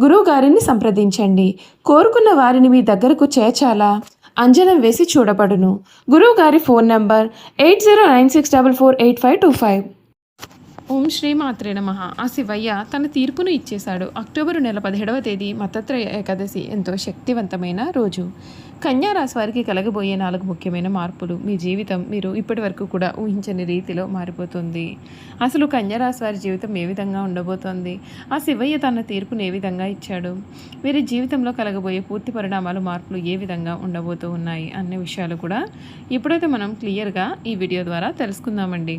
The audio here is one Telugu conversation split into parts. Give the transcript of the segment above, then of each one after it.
గురువు గారిని సంప్రదించండి. కోరుకున్న వారిని మీ దగ్గరకు చేర్చాలా? అంజనం వేసి చూడబడును. గురువు గారి phone number eight zero nine six double four eight five two five. ఓం శ్రీమాత్రే నమ. ఆ శివయ్య తన తీర్పును ఇచ్చేశాడు. అక్టోబరు నెల పదిహేడవ తేదీ మతత్రయ ఏకాదశి. ఎంతో శక్తివంతమైన రోజు. కన్యారాశి వారికి కలగబోయే నాలుగు ముఖ్యమైన మార్పులు. మీ జీవితం మీరు ఇప్పటి వరకు కూడా ఊహించని రీతిలో మారిపోతుంది. అసలు కన్యారాశి వారి జీవితం ఏ విధంగా ఉండబోతోంది? ఆ శివయ్య తన తీర్పును ఏ విధంగా ఇచ్చాడు? వీరి జీవితంలో కలగబోయే పూర్తి పరిణామాలు మార్పులు ఏ విధంగా ఉండబోతూ ఉన్నాయి? అనే విషయాలు కూడా ఇప్పుడైతే మనం క్లియర్గా ఈ వీడియో ద్వారా తెలుసుకుందామండి.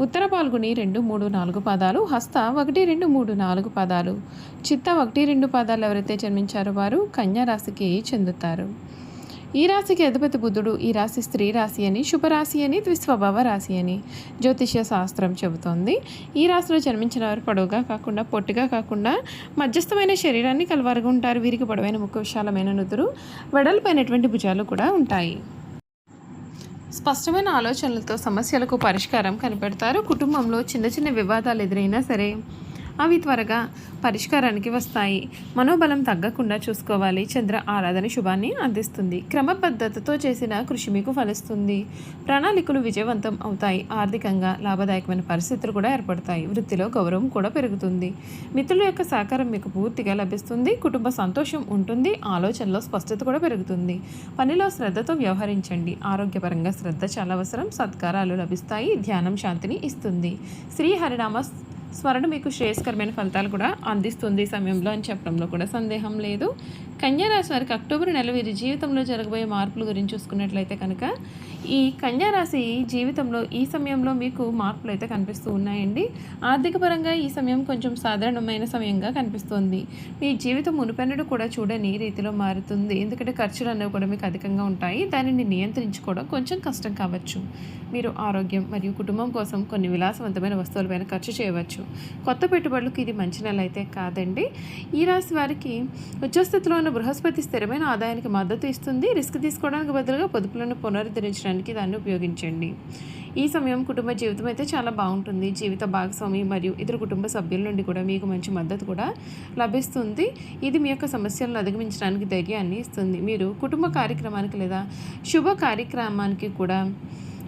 ఉత్తర పాల్గుని రెండు మూడు నాలుగు పదాలు హస్త ఒకటి రెండు మూడు నాలుగు పదాలు చిత్త ఒకటి రెండు పదాలు ఎవరైతే జన్మించారో వారు కన్యా రాశికి చెందుతారు. ఈ రాశికి అధిపతి బుద్ధుడు ఈ రాశి స్త్రీ రాశి అని శుభరాశి అని ద్విస్వభావ రాశి అని జ్యోతిష్య శాస్త్రం చెబుతోంది. ఈ రాశిలో జన్మించిన వారు పొడవుగా కాకుండా పొట్టిగా కాకుండా మధ్యస్థమైన శరీరాన్ని కలవారుగా ఉంటారు. వీరికి పొడవైన ముఖ విశాలమైన నుదురు వెడల్పైనటువంటి భుజాలు కూడా ఉంటాయి. స్పష్టమైన ఆలోచనలతో సమస్యలకు పరిష్కారం కనిపెడతారు. కుటుంబంలో చిన్న చిన్న వివాదాలు ఎదురైనా సరే అవి త్వరగా పరిష్కారానికి వస్తాయి. మనోబలం తగ్గకుండా చూసుకోవాలి. చంద్ర ఆరాధన శుభాన్ని అందిస్తుంది. క్రమబద్ధతతో చేసిన కృషి మీకు ఫలిస్తుంది. ప్రణాళికలు విజయవంతం అవుతాయి. ఆర్థికంగా లాభదాయకమైన పరిస్థితులు కూడా ఏర్పడతాయి. వృత్తిలో గౌరవం కూడా పెరుగుతుంది. మిత్రుల యొక్క సహకారం మీకు పూర్తిగా లభిస్తుంది. కుటుంబ సంతోషం ఉంటుంది. ఆలోచనలో స్పష్టత కూడా పెరుగుతుంది. పనిలో శ్రద్ధతో వ్యవహరించండి. ఆరోగ్యపరంగా శ్రద్ధ చాలా అవసరం. సత్కారాలు లభిస్తాయి. ధ్యానం శాంతిని ఇస్తుంది. శ్రీ హరినామ స్మరణ మీకు శ్రేయస్కరమైన ఫలితాలు కూడా అందిస్తుంది ఈ సమయంలో అని చెప్పడంలో కూడా సందేహం లేదు. కన్యా రాశి వారికి అక్టోబర్ నెల వీరి జీవితంలో జరగబోయే మార్పుల గురించి చూసుకున్నట్లయితే కనుక ఈ కన్యారాశి జీవితంలో ఈ సమయంలో మీకు మార్పులు అయితే కనిపిస్తూ ఉన్నాయండి. ఆర్థిక పరంగా ఈ సమయం కొంచెం సాధారణమైన సమయంగా కనిపిస్తుంది. మీ జీవితం మునుపెన్నడు కూడా చూడని రీతిలో మారుతుంది. ఎందుకంటే ఖర్చులు అనేవి కూడా మీకు అధికంగా ఉంటాయి. దానిని నియంత్రించుకోవడం కొంచెం కష్టం కావచ్చు. మీరు ఆరోగ్యం మరియు కుటుంబం కోసం కొన్ని విలాసవంతమైన వస్తువులపైన ఖర్చు చేయవచ్చు. కొత్త పెట్టుబడులకు ఇది మంచి నెల అయితే కాదండి. ఈ రాశి వారికి ఉచ్చస్థితిలో ఉన్న బృహస్పతి స్థిరమైన ఆదాయానికి మద్దతు ఇస్తుంది. రిస్క్ తీసుకోవడానికి బదులుగా పొదుపులను పునరుద్ధరించడానికి దాన్ని ఉపయోగించండి. ఈ సమయం కుటుంబ జీవితం అయితే చాలా బాగుంటుంది. జీవిత భాగస్వామి మరియు ఇతర కుటుంబ సభ్యుల నుండి కూడా మీకు మంచి మద్దతు కూడా లభిస్తుంది. ఇది మీ యొక్క సమస్యలను అధిగమించడానికి ధైర్యాన్ని ఇస్తుంది. మీరు కుటుంబ కార్యక్రమానికి లేదా శుభ కార్యక్రమానికి కూడా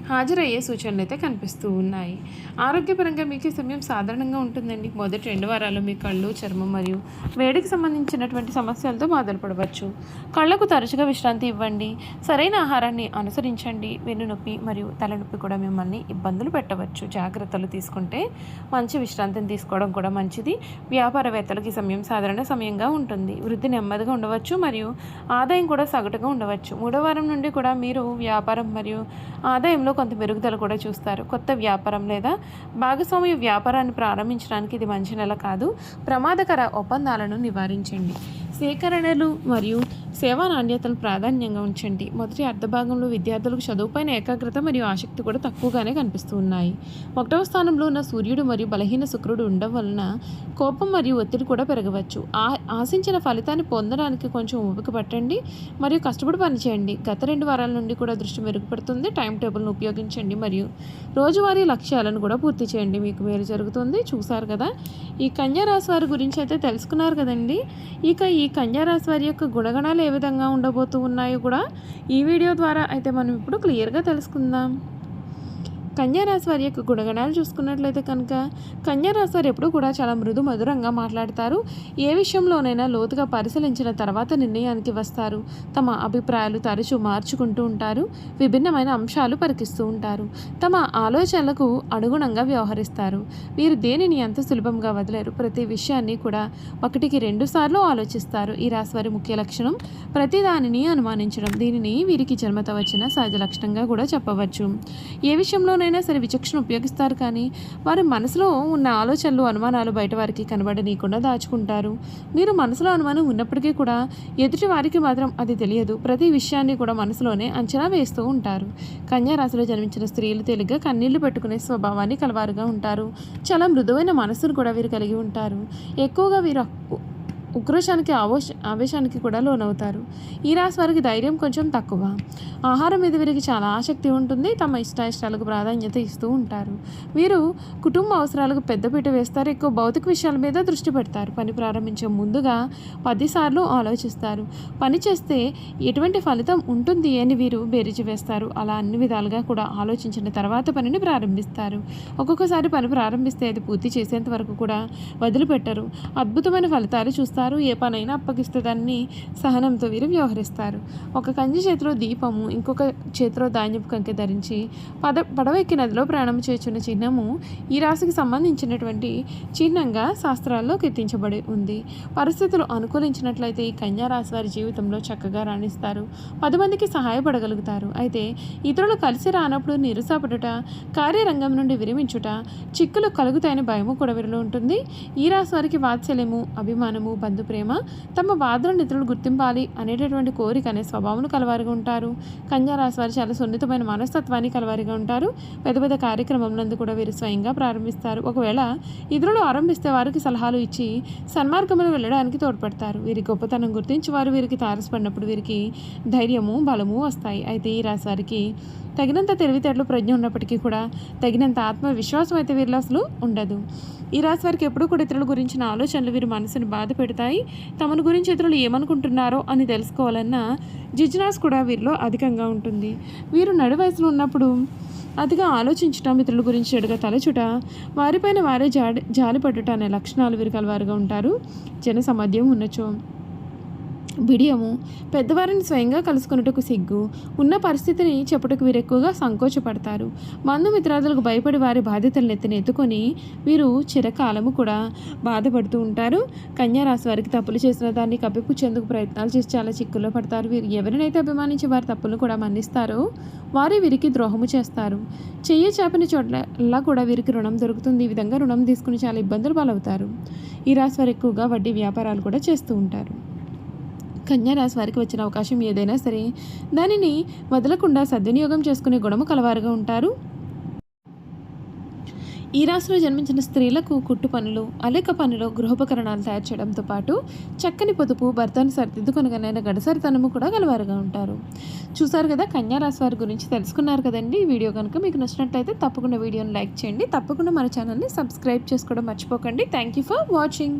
హాజరయ్యే సూచనలు అయితే కనిపిస్తూ ఉన్నాయి. ఆరోగ్యపరంగా మీకు సమయం సాధారణంగా ఉంటుందండి. మొదటి రెండు వారాలు మీ కళ్ళు చర్మం మరియు వేడికి సంబంధించినటువంటి సమస్యలతో బాధపడవచ్చు. కళ్ళకు తరచుగా విశ్రాంతి ఇవ్వండి. సరైన ఆహారాన్ని అనుసరించండి. వెన్నునొప్పి మరియు తలనొప్పి కూడా మిమ్మల్ని ఇబ్బందులు పెట్టవచ్చు. జాగ్రత్తలు తీసుకుంటే మంచి విశ్రాంతిని తీసుకోవడం కూడా మంచిది. వ్యాపారవేత్తలకి సమయం సాధారణ సమయంగా ఉంటుంది. వృద్ధి నెమ్మదిగా ఉండవచ్చు మరియు ఆదాయం కూడా సగటుగా ఉండవచ్చు. మూడో వారం నుండి కూడా మీరు వ్యాపారం మరియు ఆదాయంలో కొంత మెరుగుదల కూడా చూస్తారు. కొత్త వ్యాపారం లేదా భాగస్వామ్య వ్యాపారాన్ని ప్రారంభించడానికి ఇది మంచి నెల కాదు. ప్రమాదకర ఒప్పందాలను నివారించండి. సేకరణలు మరియు సేవా నాణ్యతను ప్రాధాన్యంగా ఉంచండి. మొదటి అర్ధభాగంలో విద్యార్థులకు చదువుపైన ఏకాగ్రత మరియు ఆసక్తి కూడా తక్కువగానే కనిపిస్తూ ఉన్నాయి. ఒకటవ స్థానంలో ఉన్న సూర్యుడు మరియు బలహీన శుక్రుడు ఉండడం వలన కోపం మరియు ఒత్తిడి కూడా పెరగవచ్చు. ఆ ఆశించిన ఫలితాన్ని పొందడానికి కొంచెం ఓపిక పట్టండి మరియు కష్టపడి పనిచేయండి. గత రెండు వారాల నుండి కూడా దృష్టి మెరుగుపడుతుంది. టైం టేబుల్ను ఉపయోగించండి మరియు రోజువారీ లక్ష్యాలను కూడా పూర్తి చేయండి. మీకు మేలు జరుగుతుంది. చూసారు కదా? ఈ కన్యా రాశి వారి గురించి అయితే తెలుసుకున్నారు కదండి? ఇక ఈ కన్యా రాశి వారి యొక్క గుణగణాలు విధంగా ఉండబోతూ ఉన్నాయో కూడా ఈ వీడియో ద్వారా అయితే మనం ఇప్పుడు క్లియర్గా తెలుసుకుందాం. కన్యారాశి వారి యొక్క గుణగణాలు చూసుకున్నట్లయితే కనుక కన్యారాశి వారు ఎప్పుడూ కూడా చాలా మృదు మధురంగా మాట్లాడతారు. ఏ విషయంలోనైనా లోతుగా పరిశీలించిన తర్వాత నిర్ణయానికి వస్తారు. తమ అభిప్రాయాలు తరచూ మార్చుకుంటూ ఉంటారు. విభిన్నమైన అంశాలు పరికిస్తూ ఉంటారు. తమ ఆలోచనలకు అనుగుణంగా వ్యవహరిస్తారు. వీరు దేనిని ఎంత సులభంగా వదిలేరు? ప్రతి విషయాన్ని కూడా ఒకటికి రెండు సార్లు ఆలోచిస్తారు. ఈ రాశి వారి ముఖ్య లక్షణం ప్రతి దానిని అనుమానించడం. దీనిని వీరికి జన్మత వచ్చిన సహజ లక్షణంగా కూడా చెప్పవచ్చు. ఏ విషయంలోనైనా సరే విచక్షణ ఉపయోగిస్తారు కానీ వారి మనసులో ఉన్న ఆలోచనలు అనుమానాలు బయట వారికి కనబడనీయకుండా దాచుకుంటారు. మీరు మనసులో అనుమానం ఉన్నప్పటికీ కూడా ఎదుటి వారికి మాత్రం అది తెలియదు. ప్రతి విషయాన్ని కూడా మనసులోనే అంచనా వేస్తూ ఉంటారు. కన్యారాశిలో జన్మించిన స్త్రీలు తేలిగ్గా కన్నీళ్ళు పెట్టుకునే స్వభావాన్ని కలవారుగా ఉంటారు. చాలా మృదువైన మనసును కూడా వీరు కలిగి ఉంటారు. ఎక్కువగా వీరు ఉక్రోషానికి ఆవేశ ఆవేశానికి కూడా లోనవుతారు. ఈ రాశి వారికి ధైర్యం కొంచెం తక్కువ. ఆహారం మీద వీరికి చాలా ఆసక్తి ఉంటుంది. తమ ఇష్టాయిష్టాలకు ప్రాధాన్యత ఇస్తూ ఉంటారు. వీరు కుటుంబ అవసరాలకు పెద్దపీట వేస్తారు. ఎక్కువ భౌతిక విషయాల మీద దృష్టి పెడతారు. పని ప్రారంభించే ముందుగా పదిసార్లు ఆలోచిస్తారు. పని చేస్తే ఎటువంటి ఫలితం ఉంటుంది అని వీరు బేరీజు వేస్తారు. అలా అన్ని విధాలుగా కూడా ఆలోచించిన తర్వాత పనిని ప్రారంభిస్తారు. ఒక్కొక్కసారి పని ప్రారంభిస్తే అది పూర్తి చేసేంత వరకు కూడా వదిలిపెట్టరు. అద్భుతమైన ఫలితాలు చూస్తారు. వారు ఏ పనైనా అప్పగిస్తే దాన్ని సహనంతో వీరు వ్యవహరిస్తారు. ఒక కంచి చేతిలో దీపము ఇంకొక చేతిలో ధాన్యపు కంకె ధరించి పద పడవెక్కి నదిలో ప్రయాణం చేస్తున్న చిహ్నము ఈ రాశికి సంబంధించినటువంటి చిహ్నంగా శాస్త్రాల్లో కీర్తించబడి ఉంది. పరిస్థితులు అనుకూలించినట్లయితే ఈ కన్యా రాశి వారి జీవితంలో చక్కగా రాణిస్తారు. పది మందికి సహాయపడగలుగుతారు. అయితే ఇతరులు కలిసి రానప్పుడు నిరుసాపడుట కార్యరంగం నుండి విరమించుట చిక్కులు కలుగుతాయని భయము కూడా వీరిలో ఉంటుంది. ఈ రాశి వారికి వాత్సల్యము అభిమానము బంధు ప్రేమ తమ బాధలను ఇతరులు గుర్తింపాలి అనేటటువంటి కోరిక అనే స్వభావం కలవారిగా ఉంటారు. కన్యారాశి వారు చాలా సున్నితమైన మనస్తత్వాన్ని కలవారిగా ఉంటారు. పెద్ద పెద్ద కార్యక్రమం నందు కూడా వీరు స్వయంగా ప్రారంభిస్తారు. ఒకవేళ ఇతరులు ఆరంభిస్తే వారికి సలహాలు ఇచ్చి సన్మార్గంలో వెళ్ళడానికి తోడ్పడతారు. వీరి గొప్పతనం గుర్తించి వారు వీరికి తారసపడినప్పుడు వీరికి ధైర్యము బలము వస్తాయి. అయితే ఈ రాశి వారికి తగినంత తెలివితేటలు ప్రజ్ఞ ఉన్నప్పటికీ కూడా తగినంత ఆత్మవిశ్వాసం అయితే వీరిలో అసలు ఉండదు. ఈ రాశి వారికి ఎప్పుడూ కూడా ఇతరుల గురించిన ఆలోచనలు వీరి మనసును బాధ పెడతాయి. తమను గురించి ఇతరులు ఏమనుకుంటున్నారో అని తెలుసుకోవాలన్న జిజ్నాస్ కూడా వీరిలో అధికంగా ఉంటుంది. వీరు నడు వయసులో ఉన్నప్పుడు అతిగా ఆలోచించటం ఇతరుల గురించి చెడుగా తలచుట వారిపైన వారే జాడి జాలిపడుట అనే లక్షణాలు వీరు కలవారుగా ఉంటారు. జన సమధ్యం ఉన్నచో బిడియము. పెద్దవారిని స్వయంగా కలుసుకున్నటకు సిగ్గు. ఉన్న పరిస్థితిని చెప్పుటకు వీరు ఎక్కువగా సంకోచపడతారు. బంధుమిత్రాదులకు భయపడి వారి బాధ్యతలను ఎత్తుకొని వీరు చిరకాలము కూడా బాధపడుతూ ఉంటారు. కన్యారాశి వారికి తప్పులు చేసిన దాన్ని కప్పిపుచ్చేందుకు ప్రయత్నాలు చేసి చాలా చిక్కుల్లో పడతారు. వీరు ఎవరినైతే అభిమానించి వారి తప్పులను కూడా మన్నిస్తారో వారే వీరికి ద్రోహము చేస్తారు. చెయ్యి చేపని చోట్ల కూడా వీరికి రుణం దొరుకుతుంది. ఈ విధంగా రుణం తీసుకుని చాలా ఇబ్బందులు పాలవుతారు. ఈ రాశి వారు ఎక్కువగా వడ్డీ వ్యాపారాలు కూడా చేస్తూ ఉంటారు. కన్యారాశి వారికి వచ్చిన అవకాశం ఏదైనా సరే దానిని వదలకుండా సద్వినియోగం చేసుకునే గుణము కలవారుగా ఉంటారు. ఈ రాశిలో జన్మించిన స్త్రీలకు కుట్టు పనులు అలేక పనులు గృహోపకరణాలు తయారు చేయడంతో పాటు చక్కని పొదుపు భర్తను సరిదిద్దుకొనగలైన గడసరితనము కూడా గలవారుగా ఉంటారు. చూసారు కదా కన్యా రాశి వారి గురించి తెలుసుకున్నారు కదండి. ఈ వీడియో కనుక మీకు నచ్చినట్లయితే తప్పకుండా వీడియోని లైక్ చేయండి. తప్పకుండా మన ఛానల్ని సబ్స్క్రైబ్ చేసుకోవడం మర్చిపోకండి. Thank you for watching.